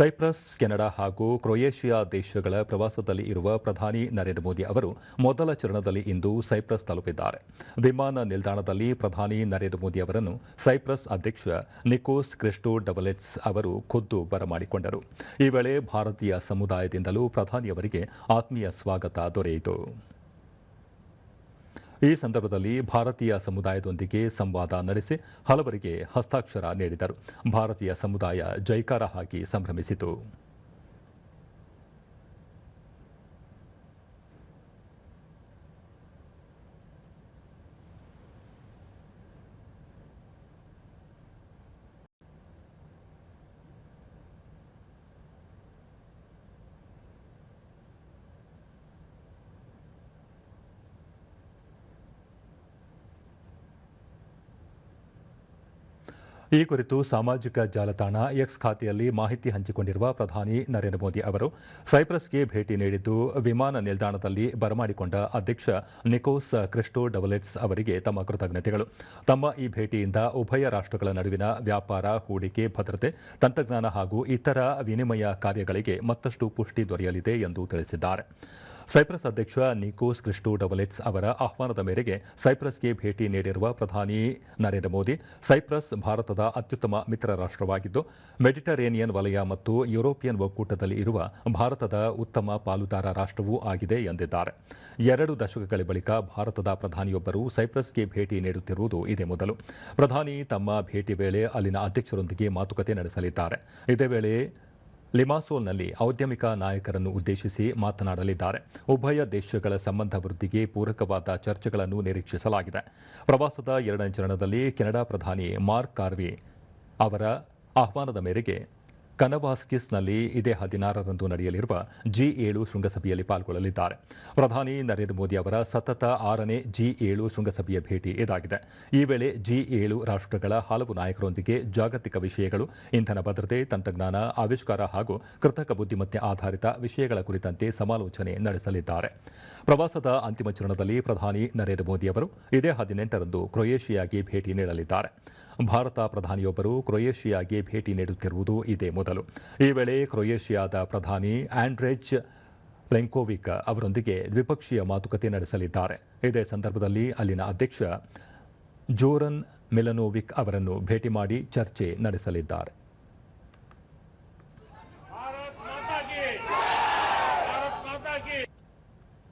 Cyprus, Canada ಹಾಗೂ Croatia ದೇಶಗಳ ಪ್ರವಾಸದಲ್ಲಿ ಇರುವ ಪ್ರಧಾನಿ ನರೇಂದ್ರ ಮೋದಿ ಅವರು ಮೊದಲ ಚರಣದಲ್ಲಿ ಇಂದು ಸೈಪ್ರಸ್ ತಲುಪಿದ್ದಾರೆ. ವಿಮಾನ ನಿಲ್ದಾಣದಲ್ಲಿ ಪ್ರಧಾನಿ ನರೇಂದ್ರ ಮೋದಿ ಅವರನ್ನು ಸೈಪ್ರಸ್ ಅಧ್ಯಕ್ಷ ನಿಕೋಸ್ ಕ್ರಿಸ್ಟೋ ಡವಲೆಟ್ಸ್ ಅವರು ಖುದ್ದು ಬರಮಾಡಿಕೊಂಡರು. ಈ ವೇಳೆ ಭಾರತೀಯ ಸಮುದಾಯದಿಂದಲೂ ಪ್ರಧಾನಿಯವರಿಗೆ ಆತ್ಮೀಯ ಸ್ವಾಗತ ದೊರೆಯಿತು. ಈ ಸಂದರ್ಭದಲ್ಲಿ ಭಾರತೀಯ ಸಮುದಾಯದೊಂದಿಗೆ ಸಂವಾದ ನಡೆಸಿ ಹಲವರಿಗೆ ಹಸ್ತಾಕ್ಷರ ನೀಡಿದರು. ಭಾರತೀಯ ಸಮುದಾಯ ಜೈಕಾರ ಹಾಕಿ ಸಂಭ್ರಮಿಸಿತು. ಈ ಕುರಿತು ಸಾಮಾಜಿಕ ಜಾಲತಾಣ ಎಕ್ಸ್ ಖಾತೆಯಲ್ಲಿ ಮಾಹಿತಿ ಹಂಚಿಕೊಂಡಿರುವ ಪ್ರಧಾನಿ ನರೇಂದ್ರ ಮೋದಿ ಅವರು ಸೈಪ್ರಸ್ಗೆ ಭೇಟಿ ನೀಡಿದ್ದು ವಿಮಾನ ನಿಲ್ದಾಣದಲ್ಲಿ ಬರಮಾಡಿಕೊಂಡ ಅಧ್ಯಕ್ಷ ನಿಕೋಸ್ ಕ್ರಿಸ್ಟೋ ಡವಲೆಟ್ಸ್ ಅವರಿಗೆ ತಮ್ಮ ಕೃತಜ್ಞತೆಗಳು. ತಮ್ಮ ಈ ಭೇಟಿಯಿಂದ ಉಭಯ ರಾಷ್ಟ್ರಗಳ ನಡುವಿನ ವ್ಯಾಪಾರ, ಹೂಡಿಕೆ, ಭದ್ರತೆ, ತಂತ್ರಜ್ಞಾನ ಹಾಗೂ ಇತರ ವಿನಿಮಯ ಕಾರ್ಯಗಳಿಗೆ ಮತ್ತಷ್ಟು ಪುಷ್ಟಿ ದೊರೆಯಲಿದೆ ಎಂದು ತಿಳಿಸಿದ್ದಾರೆ. ಸೈಪ್ರಸ್ ಅಧ್ಯಕ್ಷ ನಿಕೋಸ್ ಕ್ರಿಸ್ಟೋ ಡವಲೆಟ್ಸ್ ಅವರ ಆಹ್ವಾನದ ಮೇರೆಗೆ ಸೈಪ್ರಸ್ಗೆ ಭೇಟಿ ನೀಡಿರುವ ಪ್ರಧಾನಿ ನರೇಂದ್ರ ಮೋದಿ, ಸೈಪ್ರಸ್ ಭಾರತದ ಅತ್ಯುತ್ತಮ ಮಿತ್ರ ರಾಷ್ಟ್ರವಾಗಿದ್ದು, ಮೆಡಿಟರೇನಿಯನ್ ವಲಯ ಮತ್ತು ಯುರೋಪಿಯನ್ ಒಕ್ಕೂಟದಲ್ಲಿ ಇರುವ ಭಾರತದ ಉತ್ತಮ ಪಾಲುದಾರ ರಾಷ್ಟ್ರವೂ ಆಗಿದೆ ಎಂದಿದ್ದಾರೆ. ಎರಡು ದಶಕಗಳ ಬಳಿಕ ಭಾರತದ ಪ್ರಧಾನಿಯೊಬ್ಬರು ಸೈಪ್ರಸ್ಗೆ ಭೇಟಿ ನೀಡುತ್ತಿರುವುದು ಇದೇ ಮೊದಲು. ಪ್ರಧಾನಿ ತಮ್ಮ ಭೇಟಿ ವೇಳೆ ಅಲ್ಲಿನ ಅಧ್ಯಕ್ಷರೊಂದಿಗೆ ಮಾತುಕತೆ ನಡೆಸಲಿದ್ದಾರೆ. ಇದೇ ವೇಳೆ ಲಿಮಾಸೋಲ್ನಲ್ಲಿ ಔದ್ಯಮಿಕ ನಾಯಕರನ್ನು ಉದ್ದೇಶಿಸಿ ಮಾತನಾಡಲಿದ್ದಾರೆ. ಉಭಯ ದೇಶಗಳ ಸಂಬಂಧ ವೃದ್ಧಿಗೆ ಪೂರಕವಾದ ಚರ್ಚೆಗಳನ್ನು ನಿರೀಕ್ಷಿಸಲಾಗಿದೆ. ಪ್ರವಾಸದ ಎರಡನೇ ಚರಣದಲ್ಲಿ ಕೆನಡಾ ಪ್ರಧಾನಿ ಮಾರ್ಕ್ ಕಾರ್ವಿ ಅವರ ಆಹ್ವಾನದ ಮೇರೆಗೆ ಕನವಾಸ್ಕಿಸ್ನಲ್ಲಿ ಇದೇ ಹದಿನಾರರಂದು ನಡೆಯಲಿರುವ ಜಿ ಏಳು ಶೃಂಗಸಭೆಯಲ್ಲಿ ಪಾಲ್ಗೊಳ್ಳಲಿದ್ದಾರೆ. ಪ್ರಧಾನಿ ನರೇಂದ್ರ ಮೋದಿ ಅವರ ಸತತ ಆರನೇ ಜಿ ಏಳು ಶೃಂಗಸಭೆಯ ಭೇಟಿ ಇದಾಗಿದೆ. ಈ ವೇಳೆ ಜಿ ಏಳು ರಾಷ್ಟ್ರಗಳ ಹಲವು ನಾಯಕರೊಂದಿಗೆ ಜಾಗತಿಕ ವಿಷಯಗಳು, ಇಂಧನ ಭದ್ರತೆ, ತಂತ್ರಜ್ಞಾನ, ಆವಿಷ್ಕಾರ ಹಾಗೂ ಕೃತಕ ಬುದ್ಧಿಮತ್ತೆ ಆಧಾರಿತ ವಿಷಯಗಳ ಕುರಿತಂತೆ ಸಮಾಲೋಚನೆ ನಡೆಸಲಿದ್ದಾರೆ. ಪ್ರವಾಸದ ಅಂತಿಮ ಚರಣದಲ್ಲಿ ಪ್ರಧಾನಿ ನರೇಂದ್ರ ಮೋದಿ ಅವರು ಇದೇ ಹದಿನೆಂಟರಂದು ಕ್ರೊಯೇಷಿಯಾಗೆ ಭೇಟಿ ನೀಡಲಿದ್ದಾರೆ. ಭಾರತ ಪ್ರಧಾನಿಯೊಬ್ಬರು ಕ್ರೊಯೇಷಿಯಾಗೆ ಭೇಟಿ ನೀಡುತ್ತಿರುವುದು ಇದೇ ಮೊದಲು ಈ ವೇಳೆ ಕ್ರೊಯೇಷಿಯಾದ ಪ್ರಧಾನಿ ಆಂಡ್ರೆಜ್ ಪ್ಲೆಂಕೋವಿಕ್ ಅವರೊಂದಿಗೆ ದ್ವಿಪಕ್ಷೀಯ ಮಾತುಕತೆ ನಡೆಸಲಿದ್ದಾರೆ. ಇದೇ ಸಂದರ್ಭದಲ್ಲಿ ಅಲ್ಲಿನ ಅಧ್ಯಕ್ಷ ಜೋರನ್ ಮಿಲನೋವಿಕ್ ಅವರನ್ನು ಭೇಟಿ ಮಾಡಿ ಚರ್ಚೆ ನಡೆಸಲಿದ್ದಾರೆ.